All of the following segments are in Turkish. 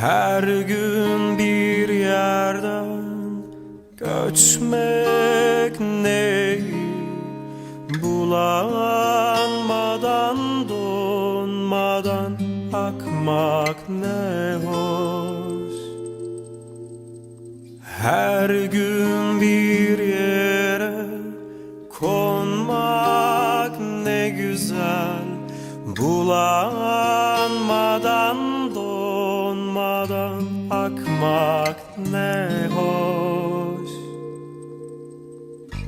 Her gün bir yerden göçmek ne Bulanmadan donmadan akmak ne hoş. Her gün bir yere konmak ne güzel Bulanmadan akmak ne hoş.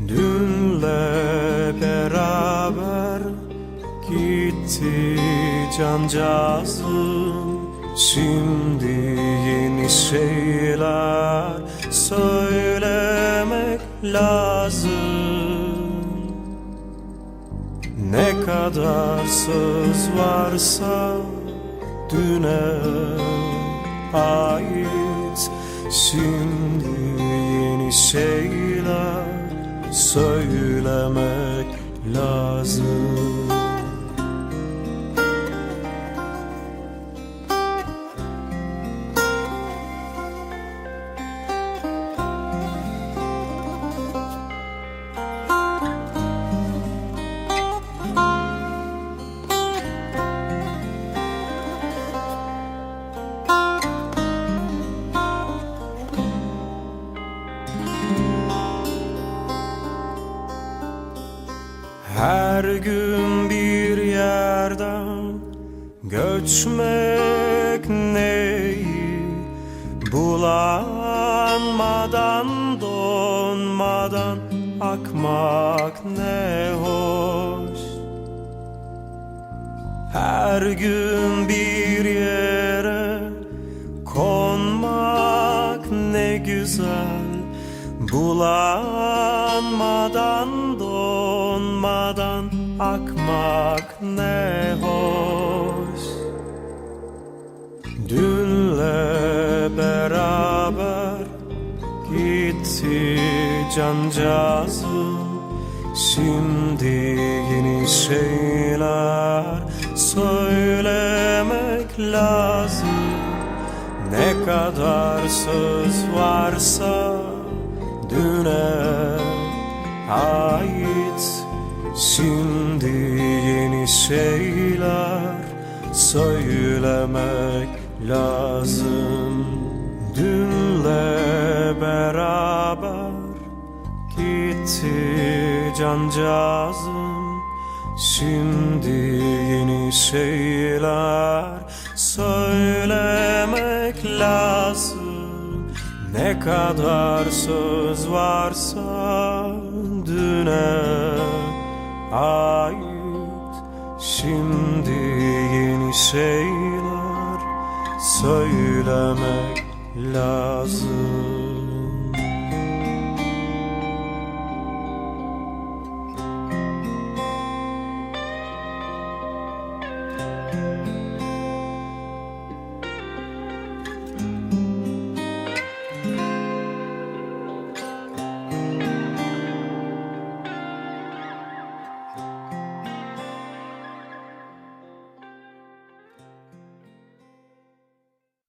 Dünle beraber gitti cancağızım Şimdi yeni şeyler söylemek lazım. Ne kadar söz varsa düne ait Şimdi yeni şeyler söylemek lazım Her gün bir yerden göçmek neyi Bulanmadan donmadan akmak ne hoş. Her gün bir yere konmak ne güzel Bulanmadan donmadan akmak ne hoş. Dünle beraber gitti cancağızım Şimdi yeni şeyler söylemek lazım. Ne kadar söz varsa düne ait Şimdi yeni şeyler söylemek lazım. Dünle beraber gitti cancağızım. Şimdi yeni şeyler Ne kadar söz varsa düne ait. Şimdi yeni şeyler söylemek lazım